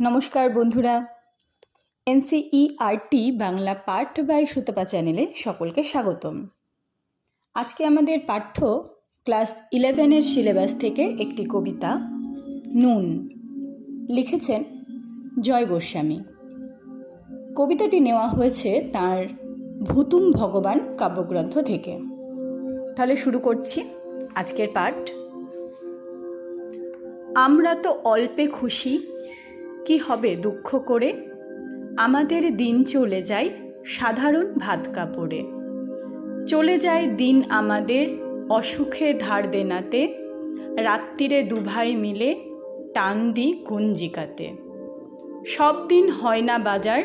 নমস্কার বন্ধুরা। এনসিইআরটি বাংলা পাঠ বাই সুতপা চ্যানেলে সকলকে স্বাগতম। আজকে আমাদের পাঠ্য ক্লাস ইলেভেনের সিলেবাস থেকে একটি কবিতা, নুন। লিখেছেন জয় গোস্বামী। কবিতাটি নেওয়া হয়েছে তার ভুতুম ভগবান কাব্যগ্রন্থ থেকে। তাহলে শুরু করছি আজকের পাঠ। আমরা তো অল্পে খুশি কি হবে দুঃখ করে? আমাদের দিন চলে যায় সাধারণ ভাত কাপড়ে। চলে যায় দিন আমাদের অসুখে ধার দেনাতে, রাত্রিরে দুভাই মিলে টান দি গুঞ্জিকাতে। সব দিন হয় না বাজার,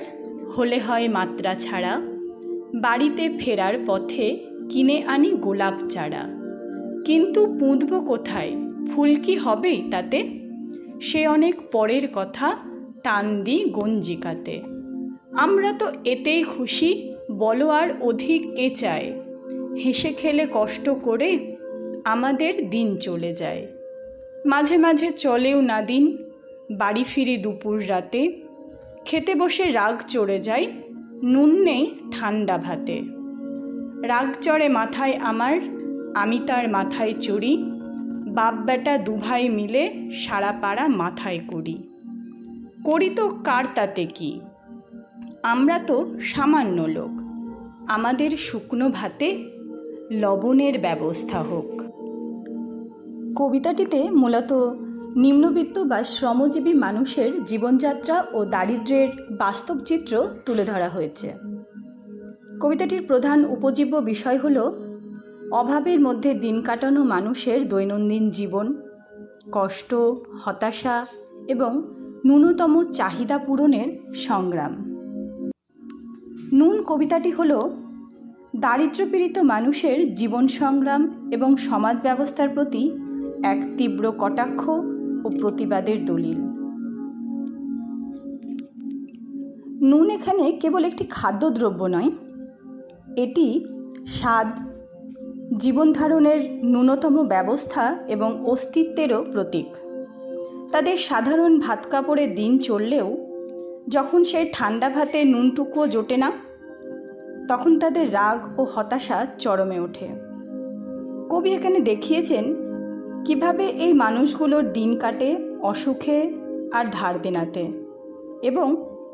হলে হয় মাত্রা ছাড়া। বাড়িতে ফেরার পথে কিনে আনি গোলাপ চারা। কিন্তু পুঁতব কোথায়? ফুল কি হবেই তাতে? সে অনেক পরের কথা টান দি গঞ্জিকাতে। আমরা তো এতেই খুশি, বলো আর অধিক কে চায়? হেসে খেলে কষ্ট করে আমাদের দিন চলে যায়। মাঝে মাঝে চলেও না দিন, বাড়ি ফিরি দুপুর রাতে। খেতে বসে রাগ চড়ে যায়, নুন নেই ঠান্ডা ভাতে। রাগ চড়ে মাথায় আমার, আমি তার মাথায় চড়ি। বাপ বেটা দুভাই মিলে সারা পাড়া মাথায় করি। করি তো কার তাতে কি? আমরা তো সামান্য লোক। আমাদের শুকনো ভাতে লবণের ব্যবস্থা হোক। কবিতাটিতে মূলত নিম্নবিত্ত বা শ্রমজীবী মানুষের জীবনযাত্রা ও দারিদ্র্যের বাস্তব চিত্র তুলে ধরা হয়েছে। কবিতাটির প্রধান উপজীব্য বিষয় হল অভাবের মধ্যে দিন কাটানো মানুষের দৈনন্দিন জীবন, কষ্ট, হতাশা এবং ন্যূনতম চাহিদা পূরণের সংগ্রাম। নুন কবিতাটি হল, দারিদ্র্যপীড়িত মানুষের জীবন সংগ্রাম এবং সমাজ ব্যবস্থার প্রতি এক তীব্র কটাক্ষ ও প্রতিবাদের দলিল। নুন এখানে কেবল একটি খাদ্যদ্রব্য নয়, এটি স্বাদ জীবন ধারণের ন্যূনতম ব্যবস্থা এবং অস্তিত্বেরও প্রতীক। তাদের সাধারণ ভাত কাপড়ে দিন চললেও যখন সেই ঠান্ডা ভাতে নুনটুকুও জোটে না, তখন তাদের রাগ ও হতাশা চরমে ওঠে। কবি এখানে দেখিয়েছেন কীভাবে এই মানুষগুলোর দিন কাটে অসুখে আর ধার দেনাতে এবং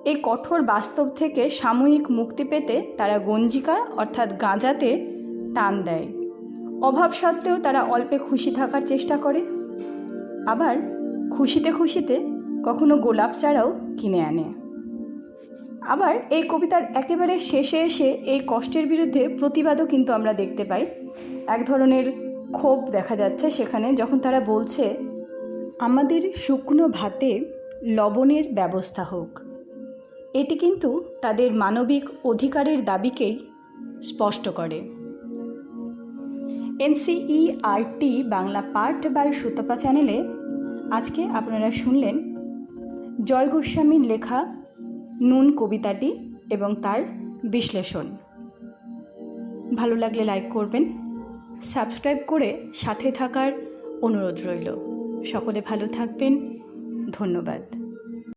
এই কঠোর বাস্তব থেকে সাময়িক মুক্তি পেতে তারা গঞ্জিকা অর্থাৎ গাঁজাতে টান দেয়। অভাব সত্ত্বেও তারা অল্পে খুশি থাকার চেষ্টা করে। আবার খুশিতে খুশিতে কখনো গোলাপ চারাও কিনে আনে। আবার এই কবিতার একেবারে শেষে এসে এই কষ্টের বিরুদ্ধে প্রতিবাদও কিন্তু আমরা দেখতে পাই। এক ধরনের ক্ষোভ দেখা যাচ্ছে সেখানে যখন তারা বলছে, আমাদের শুকনো ভাতে লবণের ব্যবস্থা হোক। এটি কিন্তু তাদের মানবিক অধিকারের দাবিকেই স্পষ্ট করে। এনসিইআরটি বাংলা পাঠ বাই সুতপা চ্যানেলে আজকে আপনারা শুনলেন জয় গোস্বামীর লেখা নুন কবিতাটি এবং তার বিশ্লেষণ। ভালো লাগলে লাইক করবেন, সাবস্ক্রাইব করে সাথে থাকার অনুরোধ রইল। সকলে ভালো থাকবেন। ধন্যবাদ।